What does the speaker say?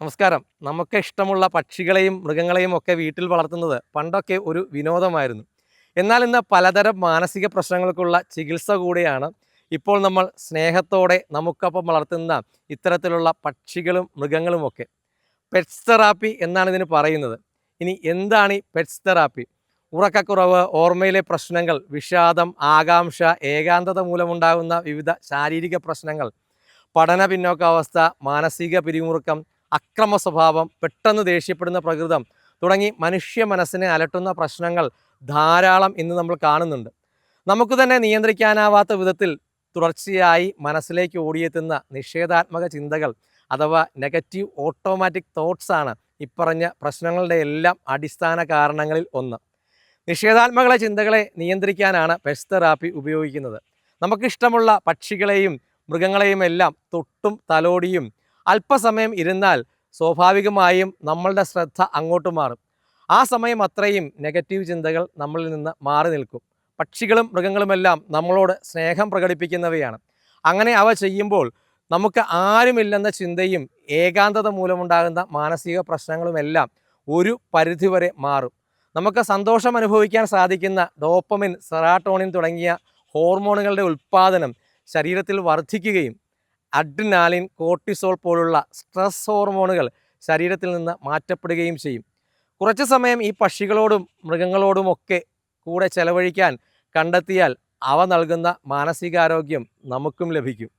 നമസ്കാരം. നമുക്ക് ഇഷ്ടമുള്ള പക്ഷികളെയും മൃഗങ്ങളെയും ഒക്കെ വീട്ടിൽ വളർത്തുന്നത് പണ്ടൊക്കെ ഒരു വിനോദമായിരുന്നു. എന്നാൽ ഇന്ന് പലതരം മാനസിക പ്രശ്നങ്ങൾക്കുള്ള ചികിത്സ കൂടിയാണ് ഇപ്പോൾ നമ്മൾ സ്നേഹത്തോടെ നമുക്കൊപ്പം വളർത്തുന്ന ഇത്തരത്തിലുള്ള പക്ഷികളും മൃഗങ്ങളുമൊക്കെ പെറ്റ്സ് തെറാപ്പി എന്നാണ് ഇതിന് പറയുന്നത്. ഇനി എന്താണ് ഈ പെറ്റ്സ് തെറാപ്പി ഉറക്കക്കുറവ് ഓർമ്മയിലെ പ്രശ്നങ്ങൾ വിഷാദം ആകാംക്ഷ ഏകാന്തത മൂലമുണ്ടാകുന്ന വിവിധ ശാരീരിക പ്രശ്നങ്ങൾ പഠന പിന്നോക്കാവസ്ഥ മാനസിക പിരിമുറുക്കം അക്രമ സ്വഭാവം പെട്ടെന്ന് ദേഷ്യപ്പെടുന്ന പ്രകൃതം തുടങ്ങി മനുഷ്യ മനസ്സിനെ അലട്ടുന്ന പ്രശ്നങ്ങൾ ധാരാളം ഇന്ന് നമ്മൾ കാണുന്നുണ്ട്. നമുക്ക് തന്നെ നിയന്ത്രിക്കാനാവാത്ത വിധത്തിൽ തുടർച്ചയായി മനസ്സിലേക്ക് ഓടിയെത്തുന്ന നിഷേധാത്മക ചിന്തകൾ അഥവാ നെഗറ്റീവ് ഓട്ടോമാറ്റിക് തോട്ട്സ് ആണ് ഇപ്പറഞ്ഞ പ്രശ്നങ്ങളുടെ എല്ലാം അടിസ്ഥാന കാരണങ്ങളിൽ ഒന്ന്. നിഷേധാത്മക ചിന്തകളെ നിയന്ത്രിക്കാനാണ് പെസ്റ്റ് തെറാപ്പി ഉപയോഗിക്കുന്നത്. നമുക്കിഷ്ടമുള്ള പക്ഷികളെയും മൃഗങ്ങളെയും എല്ലാം തൊട്ടും തലോടിയും അല്പസമയം ഇരുന്നാൽ സ്വാഭാവികമായും നമ്മളുടെ ശ്രദ്ധ അങ്ങോട്ട് മാറും. ആ സമയം അത്രയും നെഗറ്റീവ് ചിന്തകൾ നമ്മളിൽ നിന്ന് മാറി നിൽക്കും. പക്ഷികളും മൃഗങ്ങളുമെല്ലാം നമ്മളോട് സ്നേഹം പ്രകടിപ്പിക്കുന്നവയാണ്. അങ്ങനെ അവ ചെയ്യുമ്പോൾ നമുക്ക് ആരുമില്ലെന്ന ചിന്തയും ഏകാന്തത മൂലമുണ്ടാകുന്ന മാനസിക പ്രശ്നങ്ങളുമെല്ലാം ഒരു പരിധിവരെ മാറും. നമുക്ക് സന്തോഷം അനുഭവിക്കാൻ സാധിക്കുന്ന ഡോപ്പമിൻ സെറാട്ടോണിൻ തുടങ്ങിയ ഹോർമോണുകളുടെ ഉൽപ്പാദനം ശരീരത്തിൽ വർദ്ധിക്കുകയും അഡ്രിനാലിൻ കോർട്ടിസോൾ പോലുള്ള സ്ട്രെസ് ഹോർമോണുകൾ ശരീരത്തിൽ നിന്ന് മാറ്റപ്പെടുകയും ചെയ്യും. കുറച്ച് സമയം ഈ പക്ഷികളോടും മൃഗങ്ങളോടുമൊക്കെ കൂടെ ചെലവഴിക്കാൻ കണ്ടെത്തിയാൽ അവ നൽകുന്ന മാനസികാരോഗ്യം നമുക്കും ലഭിക്കും.